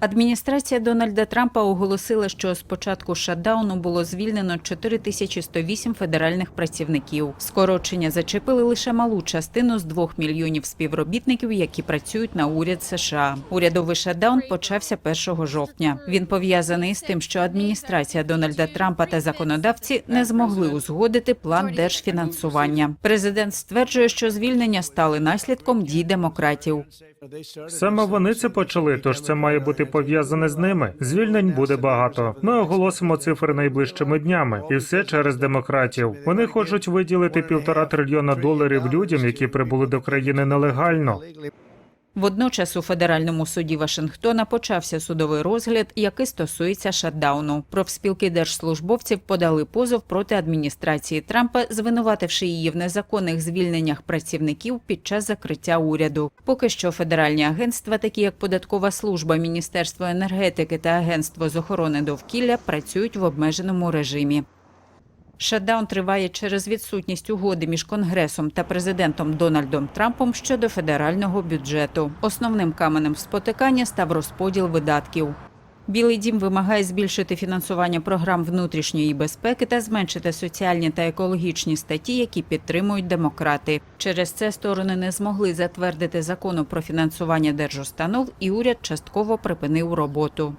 Адміністрація Дональда Трампа оголосила, що з початку шатдауну було звільнено 4108 федеральних працівників. Скорочення зачепили лише малу частину з 2 мільйонів співробітників, які працюють на уряд США. Урядовий шатдаун почався 1 жовтня. Він пов'язаний з тим, що адміністрація Дональда Трампа та законодавці не змогли узгодити план держфінансування. Президент стверджує, що звільнення стали наслідком дій демократів. Саме вони це почали, тож це має бути пов'язане з ними. Звільнень буде багато. Ми оголосимо цифри найближчими днями, і все через демократів. Вони хочуть виділити півтора трильйона доларів людям, які прибули до країни нелегально. Водночас у федеральному суді Вашингтона почався судовий розгляд, який стосується шатдауну. Профспілки держслужбовців подали позов проти адміністрації Трампа, звинувативши її в незаконних звільненнях працівників під час закриття уряду. Поки що федеральні агентства, такі як Податкова служба, Міністерство енергетики та Агентство з охорони довкілля, працюють в обмеженому режимі. Шатдаун триває через відсутність угоди між Конгресом та президентом Дональдом Трампом щодо федерального бюджету. Основним каменем спотикання став розподіл видатків. Білий дім вимагає збільшити фінансування програм внутрішньої безпеки та зменшити соціальні та екологічні статті, які підтримують демократи. Через це сторони не змогли затвердити закону про фінансування держустанов, і уряд частково припинив роботу.